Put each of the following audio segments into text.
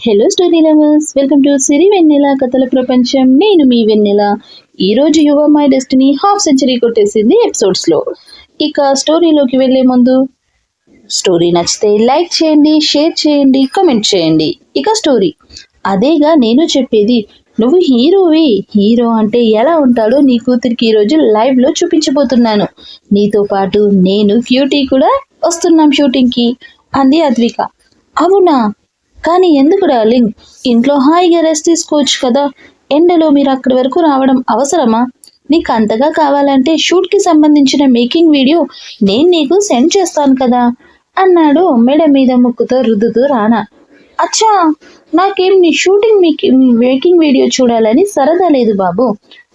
Hello story lovers welcome to Siri Vennela కథల ప్రపంచం నేను మీ వెన్నెల ఈరోజు యువ మై డెస్టినీ హాఫ్ సెంచరీ కొట్టేసింది ఎపిసోడ్స్లో ఇక స్టోరీలోకి వెళ్ళే ముందు స్టోరీ నచ్చితే లైక్ చేయండి షేర్ చేయండి కామెంట్ చేయండి. ఇక స్టోరీ అదేగా నేను చెప్పేది నువ్వు హీరోవి హీరో అంటే ఎలా ఉంటాడో నీ కూతురికి ఈరోజు లైవ్లో చూపించబోతున్నాను. నీతో పాటు నేను క్యూటీ కూడా వస్తున్నాం షూటింగ్కి అంది అద్విక. అవునా? కానీ ఎందుకు డార్లింగ్? ఇంట్లో హాయిగా రెస్ట్ తీసుకోవచ్చు కదా. ఎండలో మీరు అక్కడి వరకు రావడం అవసరమా? నీకు అంతగా కావాలంటే షూట్కి సంబంధించిన మేకింగ్ వీడియో నేను నీకు సెండ్ చేస్తాను కదా అన్నాడు మెడ మీద ముక్కుతో రుద్దుతూ రానా. అచ్చా నాకేం నీ షూటింగ్ మేకింగ్ వీడియో చూడాలని సరదా లేదు బాబు.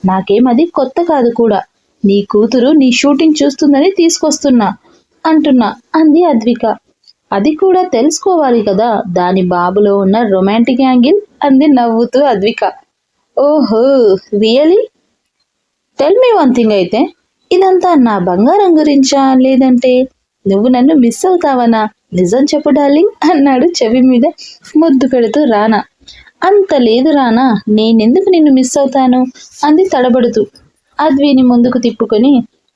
నాకేం అది కొత్త కాదు కూడా. నీ కూతురు నీ షూటింగ్ చూస్తుందని తీసుకొస్తున్నా అంటున్నా అంది అద్విక. అది కూడా తెలుసుకోవాలి కదా. దాని బాబులో ఉన్న రొమాంటిక్ యాంగిల్ అంది నవ్వుతూ అద్విక. ఓహో really? Tell me one thing అయితే ఇదంతా నా బంగారం గురించా లేదంటే? నువ్వు నన్ను మిస్ అవుతావనా? నిజం చెప్పు డార్లింగ్ అన్నాడు చెవి మీద ముద్దు పెడుతూ రానా. అంత లేదు రానా నేనెందుకు నిన్ను మిస్ అవుతాను? అంది తడబడుతూ. అద్విని ముందుకు తిప్పుకొని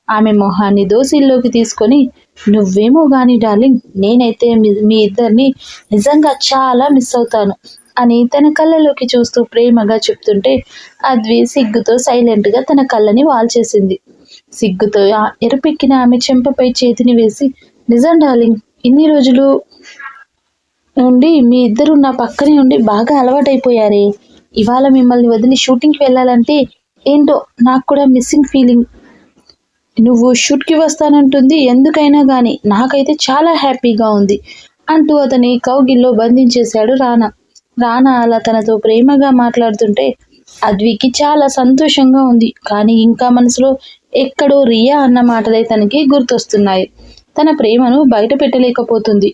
ఆమె మొహాన్ని దోసిల్లోకి తీసుకొని నువ్వేమో గాని డార్లింగ్ నేనైతే మీ- ఇద్దరిని నిజంగా చాలా మిస్ అవుతాను అని తన కళ్ళలోకి చూస్తూ ప్రేమగా చెప్తుంటే అద్వి సిగ్గుతో సైలెంట్గా తన కళ్ళని వాల్చేసింది. సిగ్గుతో ఎరపెక్కిన ఆమె చెంపపై చేతిని వేసి నిజం డార్లింగ్ ఇన్ని రోజులు నుండి మీ ఇద్దరు నా పక్కనే ఉండి బాగా అలవాటైపోయారే. ఇవాళ మిమ్మల్ని వదిలి షూటింగ్కి వెళ్ళాలంటే ఏంటో నాకు కూడా మిస్సింగ్ ఫీలింగ్ నువ్వు షూట్కి వస్తానంటుంది ఎందుకైనా కానీ నాకైతే చాలా హ్యాపీగా ఉంది అంటూ అతని కౌగిల్లో బంధించేశాడు రానా. రానా అలా తనతో ప్రేమగా మాట్లాడుతుంటే అద్వికి చాలా సంతోషంగా ఉంది. కానీ ఇంకా మనసులో ఎక్కడో రియా అన్న మాటలే తనకి గుర్తొస్తున్నాయి. తన ప్రేమను బయట పెట్టలేకపోతుంది.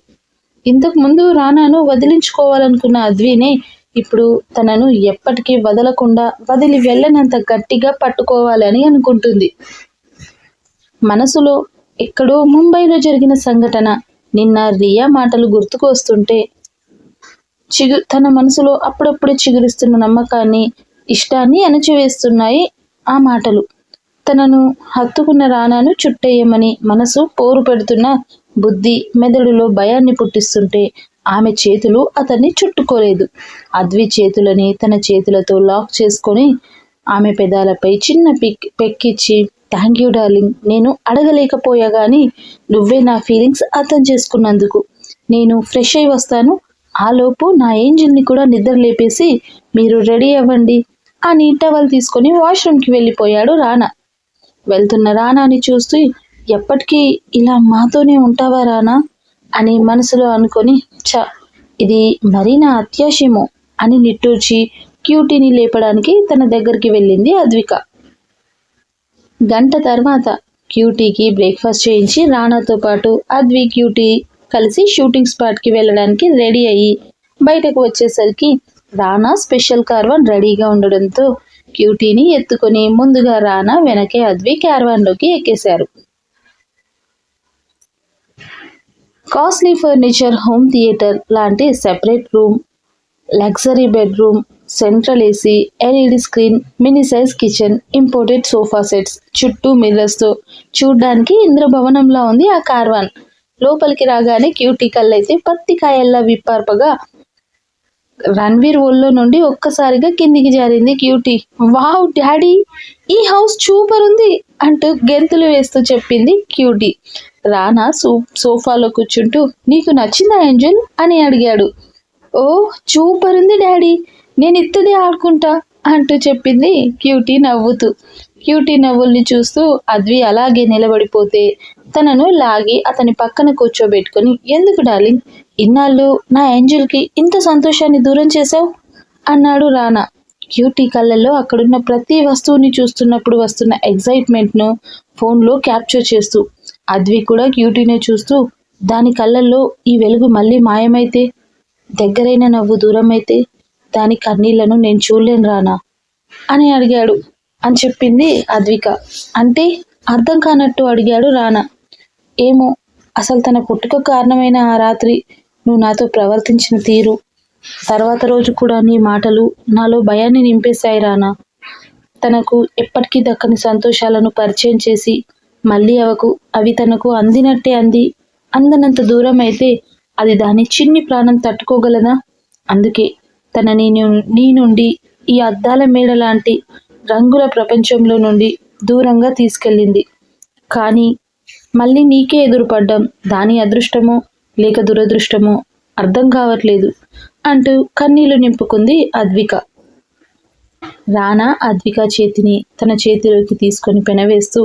ఇంతకు ముందు రానాను వదిలించుకోవాలనుకున్న అద్వినే ఇప్పుడు తనను ఎప్పటికీ వదలకుండా వదిలి వెళ్ళనంత గట్టిగా పట్టుకోవాలని అనుకుంటుంది. మనసులో ఎక్కడో ముంబైలో జరిగిన సంఘటన నిన్న రియా మాటలు గుర్తుకు వస్తుంటే చిగు తన మనసులో అప్పుడప్పుడు చిగురిస్తున్న నమ్మకాన్ని ఇష్టాన్ని అణచివేస్తున్నాయి ఆ మాటలు. తనను హత్తుకున్న రానాను చుట్టేయమని మనసు పోరు పెడుతున్న బుద్ధి మెదడులో భయాన్ని పుట్టిస్తుంటే ఆమె చేతులు అతన్ని చుట్టుకోలేదు. అద్వి చేతులని తన చేతులతో లాక్ చేసుకొని ఆమె పెదాలపై చిన్న పిక్ పెక్కిచ్చి థ్యాంక్ యూ డార్లింగ్ నేను అడగలేకపోయా కానీ నువ్వే నా ఫీలింగ్స్ అర్థం చేసుకున్నందుకు. నేను ఫ్రెష్ అయి వస్తాను. ఆలోపు నా ఏంజిల్ని కూడా నిద్ర లేపేసి మీరు రెడీ అవ్వండి అని టవల్ తీసుకొని వాష్రూమ్కి వెళ్ళిపోయాడు రానా. వెళ్తున్న రానాని చూస్తూ ఎప్పటికీ ఇలా మాతోనే ఉంటావా రానా? అని మనసులో అనుకొని చ ఇది మరీ నా అత్యాశేమో అని నిట్టూర్చి క్యూటీని లేపడానికి తన దగ్గరికి వెళ్ళింది అద్విక. గంట తర్వాత క్యూటీకి బ్రేక్ఫాస్ట్ చేయించి రానాతో పాటు అద్వి క్యూటీ కలిసి షూటింగ్ స్పాట్కి వెళ్ళడానికి రెడీ అయ్యి బయటకు వచ్చేసరికి రానా స్పెషల్ కార్వాన్ రెడీగా ఉండడంతో క్యూటీని ఎత్తుకొని ముందుగా రానా వెనకే అద్వి క్యార్వాన్లోకి ఎక్కేశారు. కాస్ట్లీ ఫర్నిచర్ హోమ్ థియేటర్ లాంటి separate room luxury bedroom central AC LED screen mini size kitchen imported sofa sets చుట్టూ మిర్రర్స్తో చూడ్డానికి ఇంద్రభవనంలా ఉంది ఆ కార్వాన్ లోపలికి రాగానే క్యూటీ కళ్ళైతే పత్తి కాయల్లా విప్పార్పగా రణ్వీర్ ఒళ్ళో నుండి ఒక్కసారిగా కిందికి జారింది క్యూటీ. Wow daddy! ఈ హౌస్ సూపర్ ఉంది! అంటూ గెంతులు వేస్తూ చెప్పింది క్యూటీ. రానా సో సోఫాలో కూర్చుంటూ నీకు నచ్చిందా ఏంజల్? అని అడిగాడు. ఓ సూపర్ ఉంది డాడీ! నేను ఇత్తది ఆడుకుంటా అంటూ చెప్పింది క్యూటీ నవ్వుతూ. క్యూటీ నవ్వుల్ని చూస్తూ అద్వి అలాగే నిలబడిపోతే తనను లాగి అతని పక్కన కూర్చోబెట్టుకొని ఎందుకు డార్లింగ్? ఇన్నాళ్ళు నా ఏంజిల్కి ఇంత సంతోషాన్ని దూరం చేశావు? అన్నాడు రానా. క్యూటీ కళ్ళల్లో అక్కడున్న ప్రతి వస్తువుని చూస్తున్నప్పుడు వస్తున్న ఎగ్జైట్మెంట్ను ఫోన్లో క్యాప్చర్ చేస్తూ. అద్వి కూడా క్యూటీనే చూస్తూ దాని కళ్ళల్లో ఈ వెలుగు మళ్ళీ మాయమైతే దగ్గరైన నవ్వు దూరమైతే దాని కన్నీళ్ళను నేను చూడలేను రానా? అని అడిగాడు. అని చెప్పింది అద్విక. అంటే అర్థం కానట్టు అడిగాడు రానా. ఏమో అసలు తన పుట్టుక కారణమైన ఆ రాత్రి నువ్వు నాతో ప్రవర్తించిన తీరు. తర్వాత రోజు కూడా నీ మాటలు నాలో భయాన్ని నింపేశాయి రానా. తనకు ఎప్పటికీ దక్కని సంతోషాలను పరిచయం చేసి మళ్ళీ అవకు అవి తనకు అందినట్టే అంది. అందనంత దూరం అయితే అది దాని చిన్ని ప్రాణం తట్టుకోగలదా? అందుకే తన నీ నీ నుండి ఈ అద్దాల మేడ లాంటి రంగుల ప్రపంచంలో నుండి దూరంగా తీసుకెళ్ళింది. కానీ మళ్ళీ నీకే ఎదురుపడ్డం దాని అదృష్టమో లేక దురదృష్టమో అర్థం కావట్లేదు అంటూ కన్నీళ్ళు నింపుకుంది అద్విక. రానా అద్విక చేతిని తన చేతిలోకి తీసుకొని పెనవేస్తూ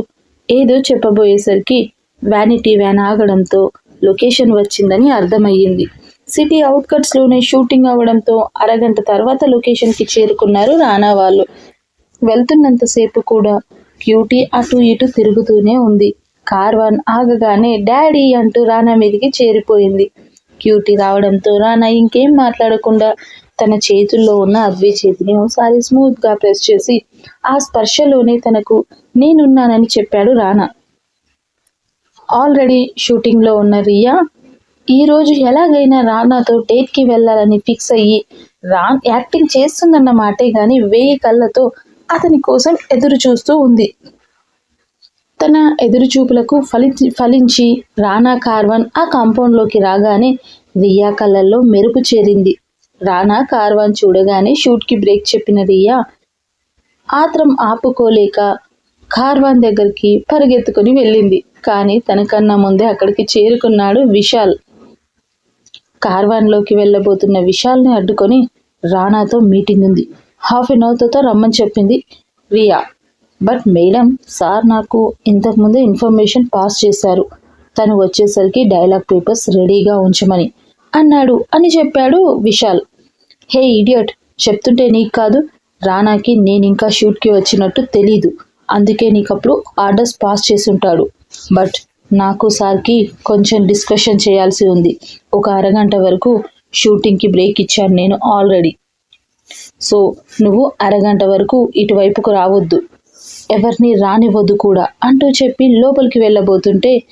ఏదో చెప్పబోయేసరికి వ్యానిటీ వ్యాన్ ఆగడంతో లొకేషన్ వచ్చిందని అర్థమయ్యింది. సిటీ అవుట్కట్స్లోనే షూటింగ్ అవడంతో అరగంట తర్వాత లొకేషన్కి చేరుకున్నారు రానా వాళ్ళు. వెళ్తున్నంతసేపు కూడా క్యూటీ అటు ఇటు తిరుగుతూనే ఉంది. కార్వాన్ ఆగగానే డాడీ అంటూ రానా మీదికి చేరిపోయింది. క్యూటీ రావడంతో రానా ఇంకేం మాట్లాడకుండా తన చేతుల్లో ఉన్న అద్వి చేతిని ఒకసారి స్మూత్గా ప్రెస్ చేసి ఆ స్పర్శలోనే తనకు నేనున్నానని చెప్పాడు రానా. ఆల్రెడీ షూటింగ్లో ఉన్న రియా ఈరోజు ఎలాగైనా రానాతో డేట్కి వెళ్ళాలని ఫిక్స్ అయ్యి రాన్ యాక్టింగ్ చేస్తుందన్న మాటే కానీ వేయి కళ్ళతో అతని కోసం ఎదురు చూస్తూ ఉంది. తన ఎదురు చూపులకు ఫలించి ఫలించి రానా కార్వాన్ ఆ కాంపౌండ్లోకి రాగానే రియా కళ్ళల్లో మెరుపు చేరింది. రానా కార్వాన్ చూడగానే షూట్కి బ్రేక్ చెప్పిన రియా ఆత్రం ఆపుకోలేక కార్వాన్ దగ్గరికి పరిగెత్తుకుని వెళ్ళింది. కానీ తనకన్నా ముందే అక్కడికి చేరుకున్నాడు విశాల్. కార్వాన్లోకి వెళ్ళబోతున్న విశాల్ని అడ్డుకొని రానాతో మీటింగ్ ఉంది. హాఫ్ ఎన్ అవర్తో రమ్మని చెప్పింది రియా. బట్ మేడం సార్ నాకు ఇంతకుముందే ఇన్ఫర్మేషన్ పాస్ చేశారు. తను వచ్చేసరికి డైలాగ్ పేపర్స్ రెడీగా ఉంచమని అన్నాడు అని చెప్పాడు విశాల్. హే ఇడియట్ చెప్తుంటే నీకు కాదు రానాకి నేను ఇంకా షూట్కి వచ్చినట్టు తెలీదు. అందుకే నీకు అప్పుడు ఆర్డర్స్ పాస్ చేసి ఉంటాడు. బట్ నాకు సార్కి కొంచెం డిస్కషన్ చేయాల్సి ఉంది. ఒక అరగంట వరకు షూటింగ్కి బ్రేక్ ఇచ్చాను నేను ఆల్రెడీ. సో నువ్వు అరగంట వరకు ఇటువైపుకు రావద్దు. ఎవరిని రానివ్వద్దు కూడా అంటూ చెప్పి లోపలికి వెళ్ళబోతుంటే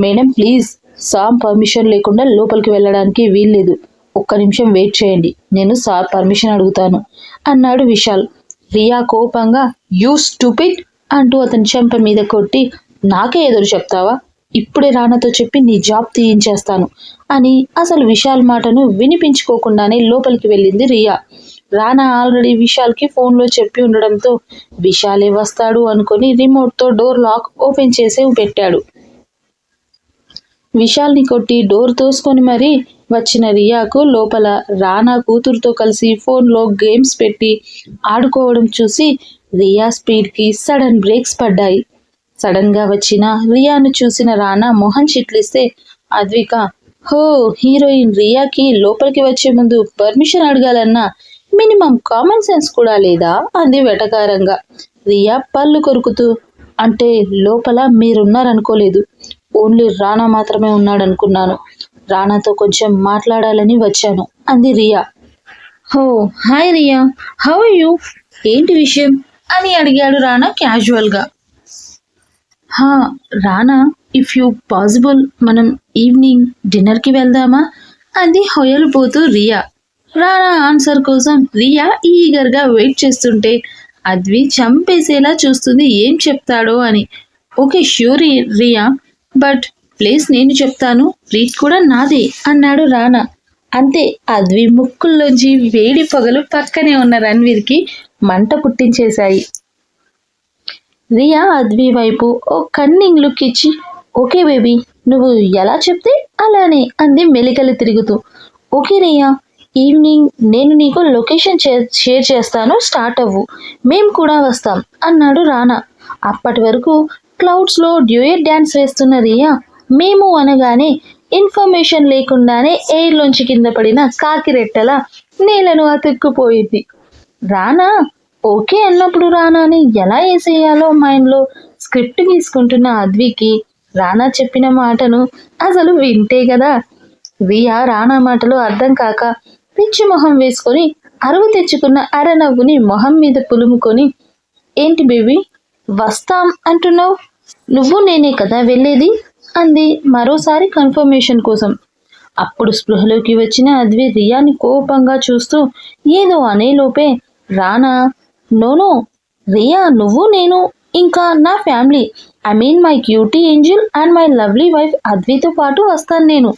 మేడం ప్లీజ్ సామ్ పర్మిషన్ లేకుండా లోపలికి వెళ్ళడానికి వీల్లేదు. ఒక్క నిమిషం వెయిట్ చేయండి. నేను సార్ పర్మిషన్ అడుగుతాను అన్నాడు విశాల్. రియా కోపంగా యూ స్టూపిడ్ అంటూ అతని చెంప మీద కొట్టి నాకే ఎదురు చెప్తావా? ఇప్పుడే రానాతో చెప్పి నీ జాబ్ తీయించేస్తాను అని అసలు విశాల్ మాటను వినిపించుకోకుండానే లోపలికి వెళ్ళింది రియా. రానా ఆల్రెడీ విశాల్కి ఫోన్లో చెప్పి ఉండడంతో విశాలే వస్తాడు అనుకొని రిమోట్తో డోర్ లాక్ ఓపెన్ చేసే పెట్టాడు. విశాల్ని కొట్టి డోర్ తోసుకొని మరీ వచ్చిన రియాకు లోపల రానా కూతురుతో కలిసి ఫోన్లో గేమ్స్ పెట్టి ఆడుకోవడం చూసి రియా స్పీడ్కి సడన్ బ్రేక్స్ పడ్డాయి. సడన్గా వచ్చిన రియాను చూసిన రానా మొహం చిట్లిస్తే అద్విక హో హీరోయిన్ రియాకి లోపలికి వచ్చే ముందు పర్మిషన్ అడగాలన్నా మినిమం కామన్ సెన్స్ కూడా లేదా? అంది వెటకారంగా. రియా పళ్ళు కొరుకుతూ అంటే లోపల మీరున్నారనుకోలేదు. ఓన్లీ రానా మాత్రమే ఉన్నాడనుకున్నాను. రానాతో కొంచెం మాట్లాడాలని వచ్చాను అంది రియా. హో హాయ్ రియా. How you? ఏంటి విషయం? అని అడిగాడు రానా క్యాజువల్గా. హా రానా ఇఫ్ యూ పాసిబుల్ మనం ఈవినింగ్ డిన్నర్కి వెళ్దామా? అంది హొయలిపోతూ రియా. రానా ఆన్సర్ కోసం రియా ఈగర్గా వెయిట్ చేస్తుంటే అద్వి చంపేసేలా చూస్తుంది ఏం చెప్తాడో అని. Okay sure Riya but place నేను చెప్తాను ట్రీట్ కూడా నాదే అన్నాడు రానా. అంతే అద్వి ముక్కుల్లోంచి వేడి పొగలు పక్కనే ఉన్న రణ్వీర్కి మంట పుట్టించేశాయి. రియా అద్వి వైపు ఓ కన్నింగ్ లుక్ ఇచ్చి ఓకే బేబీ నువ్వు ఎలా చెప్తే అలానే అంది మెలికలు తిరుగుతూ. ఓకే రియా ఈవినింగ్ నేను నీకు లొకేషన్ షేర్ చేస్తాను స్టార్ట్ అవ్వు. మేం కూడా వస్తాం అన్నాడు రానా. అప్పటి వరకు క్లౌడ్స్లో డ్యూయట్ డ్యాన్స్ వేస్తున్న రియా మేము అనగానే ఇన్ఫర్మేషన్ లేకుండానే ఎయిర్లోంచి కింద పడిన కాకిరెట్టల నేలను అతుక్కుపోయింది. రానా ఓకే అన్నప్పుడు రానాని ఎలా వేసేయాలో మైండ్లో స్క్రిప్ట్ గీసుకుంటున్న అద్వికి రానా చెప్పిన మాటను అసలు వింటే కదా రియా రానా మాటలు అర్థం కాక పిచ్చి మొహం వేసుకొని అరువు తెచ్చుకున్న అరనవ్వుని మొహం మీద పులుముకొని ఏంటి బేబీ వస్తాం అంటున్నావు? నువ్వు నేనే కదా వెళ్ళేది? అంది మరోసారి కన్ఫర్మేషన్ కోసం. అప్పుడు స్పృహలోకి వచ్చిన అద్వి రియాని కోపంగా చూస్తూ ఏదో అనేలోపే రానా నోనో రియా నువ్వు నేను ఇంకా నా family. I mean my cutie angel and my lovely wife అద్వితో పాటు వస్తాను నేను.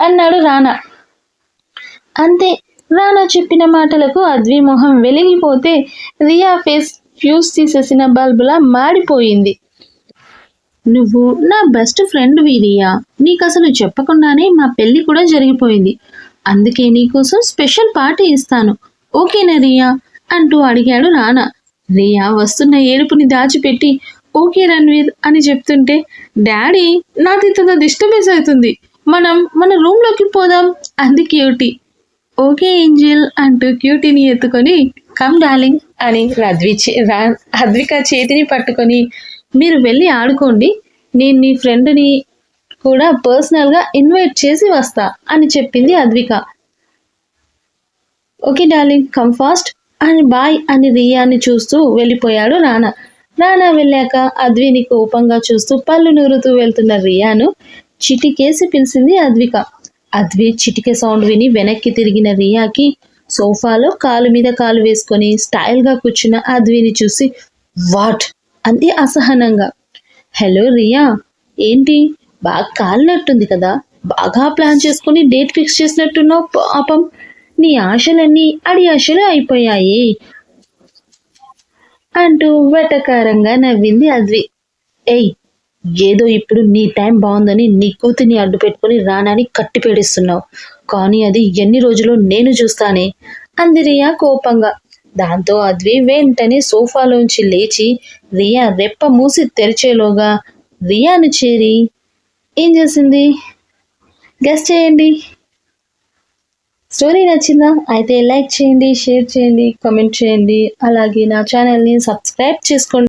అన్నాడు రానా. అంతే. రానా చెప్పిన మాటలకు అద్వి మొహం వెలిగిపోతే రియా ఫేస్ ఫ్యూజ్ తీసేసిన బల్బులా మాడిపోయింది. నువ్వు నా బెస్ట్ ఫ్రెండ్ వీరియా నీకు అసలు చెప్పకుండానే మా పెళ్ళి కూడా జరిగిపోయింది. అందుకే నీకోసం స్పెషల్ పార్టీ ఇస్తాను. ఓకేనా రియా? అంటూ అడిగాడు రానా రియా వస్తున్న ఏడుపుని దాచిపెట్టి ఓకే రణ్వీర్ అని చెప్తుంటే డాడీ నాకు ఇంత డిస్టర్బెన్స్ అవుతుంది. మనం మన రూమ్లోకి పోదాం. అంది క్యూటీ. ఓకే ఏంజిల్ అంటూ క్యూటీని ఎత్తుకొని కమ్ డార్లింగ్ అని రద్వి చే- రా- చేతిని పట్టుకొని మీరు వెళ్ళి ఆడుకోండి. నేను నీ ఫ్రెండ్ని కూడా పర్సనల్గా ఇన్వైట్ చేసి వస్తా అని చెప్పింది Advika. Okay darling come fast. అని బాయ్ అని రియాని చూస్తూ వెళ్ళిపోయాడు రానా. రానా వెళ్ళాక అద్విని కోపంగా చూస్తూ పళ్ళు నూరుతూ వెళ్తున్న రియాను చిటికేసి పిలిచింది అద్విక. అద్వి చిటికే సౌండ్ విని వెనక్కి తిరిగిన రియాకి సోఫాలో కాలు మీద కాలు వేసుకొని స్టైల్గా కూర్చున్న అద్విని చూసి వాట్? అంది అసహనంగా. హలో రియా ఏంటి? బాగా కాలినట్టుంది కదా. బాగా ప్లాన్ చేసుకుని డేట్ ఫిక్స్ చేసినట్టున్నావు పాపం. నీ ఆశలన్నీ అడి ఆశలు అయిపోయాయి అంటూ వెటకారంగా నవ్వింది అద్వి. ఏయ్ ఏదో ఇప్పుడు నీ టైం బాగుందని నీ కూతుర్ని అడ్డు పెట్టుకుని రానాని కట్టి పేడిస్తున్నావు. కానీ అది ఎన్ని రోజులు నేను చూస్తానే? అంది రియా కోపంగా. దాంతో అద్వి వెంటనే సోఫాలోంచి లేచి రియా రెప్ప మూసి తెరిచేలోగా రియాను చేరి ఏం చేసింది? గెస్ చేయండి. స్టోరీ నచ్చిందా? అయితే లైక్ చేయండి షేర్ చేయండి కామెంట్ చేయండి. అలాగే నా ఛానల్ని సబ్స్క్రైబ్ చేసుకోండి.